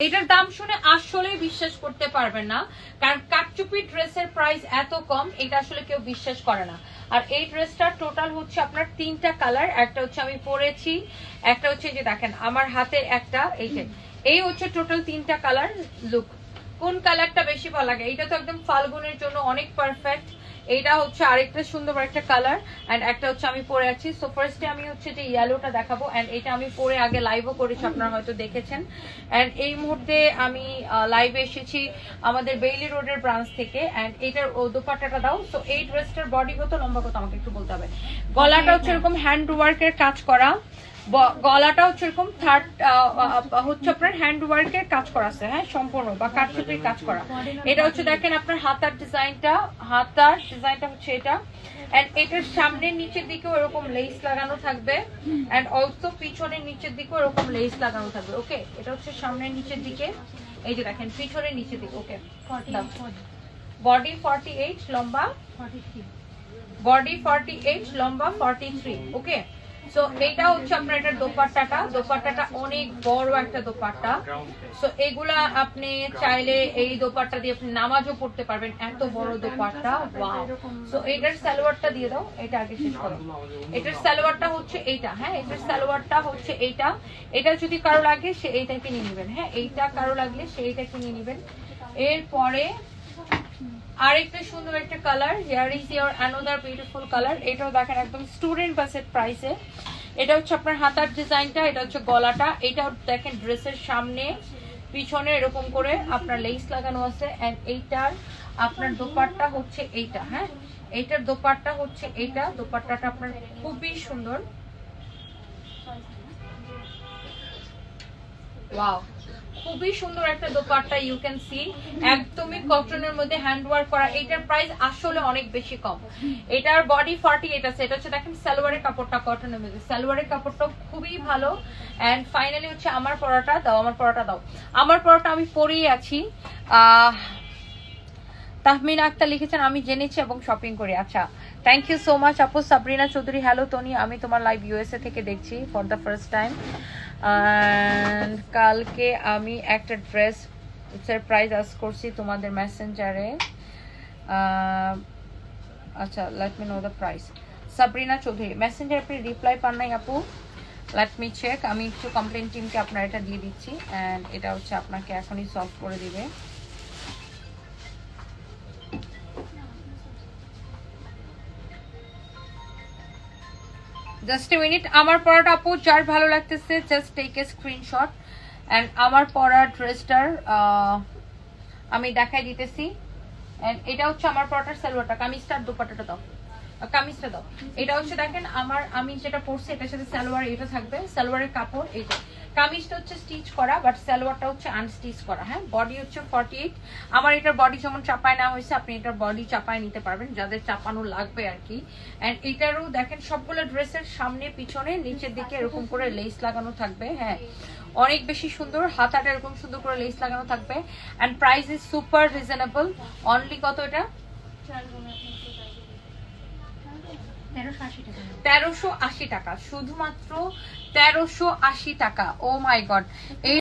এটার দাম শুনে আসলেই বিশ্বাস করতে পারবেন না। কারণ কাটচুপি ড্রেসের প্রাইস এত কম, এটা আসলে কেউ বিশ্বাস করে না। আর এই ড্রেসটার টোটাল হচ্ছে আপনার তিনটা কালার একটা হচ্ছে আমি পরেছি, একটা হচ্ছে যে দেখেন, আমার হাতে একটা, এই যে, এই হচ্ছে টোটাল তিনটা কালার লুক কোন কালারটা বেশি ভালো লাগে? এটা তো একদম ফাল্গুনের জন্য অনেক পারফেক্ট এইটা হচ্ছে আরেকটা সুন্দর একটা কালার এন্ড একটা হচ্ছে আমি পরে আছি। সো ফার্স্টে আমি হচ্ছে যে ইয়েলোটা দেখাবো এন্ড এটা আমি পরে আগে লাইভও করেছি আপনারা হয়তো দেখেছেন। এন্ড এই মুহূর্তে আমি লাইভে এসেছি আমাদের বেইলি রোডের ব্রাঞ্চ থেকে এন্ড এটার ও দোপাট্টাটা দাও। সো এই ড্রেসটার বডি কত লম্বা কত আমাকে একটু বলতে হবে। গলাটা হচ্ছে এরকম হ্যান্ড ওয়ার্কের কাজ করা। গলাটা হচ্ছে এরকম থার্ড হচ্ছে আপনার হ্যান্ড ওয়ার্কের কাজ করা আছে হ্যাঁ সম্পূর্ণ বা কাঠসুতির কাজ করা। এটা হচ্ছে দেখেন আপনার হাতার ডিজাইনটা হাতার ডিজাইনটা হচ্ছে এটা। এন্ড এটার সামনের নিচের এরকম লেস লাগানো থাকবে। এন্ড অলসো পিছনের নিচের দিকেও এরকম লেস লাগানো থাকবে ওকে এটা হচ্ছে সামনের নিচের দিকে। এই যে দেখেন পিছনের নিচের দিকে ওকে বডি ফর্টি এইট লম্বা? বডি ফর্টি এইট লম্বা ফর্টি থ্রি ওকে সো এইটা হচ্ছে আপনার এটার দোপাট্টাটা। দোপাট্টাটা অনেক বড় একটা দোপাট্টা। সো এগুলা আপনি চাইলে এই দোপাট্টা দিয়ে আপনি নামাজও পড়তে পারবেন। এত বড় দোপাট্টা ওয়াও সো এটার সালোয়ারটা দিয়ে দাও, এটা আগে শেষ করো। এটার সালোয়ারটা হচ্ছে এইটা হ্যাঁ? এটার সালোয়ারটা হচ্ছে এইটা। এটা যদি কারও লাগে, সে এইটাকে নিয়ে নেবেন হ্যাঁ? এইটা কারও লাগলে, সে এইটাকে নিয়ে নেবেন। এরপরে আরেকটা সুন্দর একটা colour here is yeah another beautiful colour এটাও দেখেন একদম স্টুডেন্ট বাসের প্রাইসে এটা হচ্ছে আপনার হাতার ডিজাইনটা, এটা হচ্ছে গলাটা। এটা দেখেন, ড্রেসের সামনে, পিছনে এরকম করে আপনার লেস লাগানো আছে। এইটার আপনার দোপাট্টা হচ্ছে এইটা হ্যাঁ? এইটার দোপাট্টা হচ্ছে এইটা। দোপাট্টাটা আপনার খুবই সুন্দর। ওয়াও খুবই সুন্দর একটা দোপাট্টা ইউ ক্যান সি একদমই কটনের মধ্যে হ্যান্ড ওয়ার্ক করা। এটার প্রাইস আসলে অনেক বেশি কম। এটার বডি ফর্টি এইট আছে। এটা হচ্ছে দেখেন সালোয়ারের কাপড়টা কটনের মধ্যে। সালোয়ারের কাপড়টা খুবই ভালো। অ্যান্ড ফাইনালি হচ্ছে আমার পরাটা। দাও, আমার পরাটা দাও। আমার পরাটা আমি পরেই আছি। তাহমিন আক্তার লিখেছেন, আমি জেনেছি এবং শপিং করি। আচ্ছা থ্যাংক ইউ সো মাচ আপু, সাবরিনা চৌধুরী হ্যালো টনি আমি তোমার লাইভ ইউএসএ থেকে দেখছি ফর দ্য ফার্স্ট টাইম কালকে আমি একটা ড্রেস সারপ্রাইজ আস করছি তোমাদের মেসেঞ্জারে আচ্ছা let me know the price Sabrina Chowdhury Messenger আপনি রিপ্লাই পান নাই আপু। লেট মি চেক আমি একটু কমপ্লেন টিমকে আপনার এটা দিয়ে দিচ্ছি। অ্যান্ড এটা হচ্ছে আপনাকে এখনই সলভ করে দিবে। জাস্ট এ মিনিট আমার পরাটা আপু, যার ভালো লাগতেছে just take a screenshot and আমার পরা ড্রেসটার আমি দেখাই দিতেছি। অ্যান্ড এটা হচ্ছে আমার পরাটার সালোয়ারটা কামিজটার দুপাটাটা দাও। কামিজটা দাও। এটা হচ্ছে দেখেন, আমার, আমি যেটা পরছি, এটার সাথে সালোয়ার এটা থাকবে। সালোয়ারের কাপড়, এইটা। কামিজটা হচ্ছে স্টিচ করা বাট সালোয়ারটা হচ্ছে আনস্টিচ করা হ্যাঁ? বডি হচ্ছে ফর্টি এইট আমার এটার বডি যেমন চাপায় নেওয়া হয়েছে, আপনি এটার বডি চাপায় নিতে পারবেন, যাদের চাপানো লাগবে আর কি। অ্যান্ড এটারও দেখেন, সবগুলো ড্রেসের সামনে, পিছনে, নিচের দিকে এরকম করে লেস লাগানো থাকবে হ্যাঁ? অনেক বেশি সুন্দর, হাতাটা এরকম সুন্দর করে লেস লাগানো থাকবে। And price is super reasonable only কত এটা? তেরোশো আশি টাকা। শুধুমাত্র তেরোশো আশি টাকা। ও মাই গড এই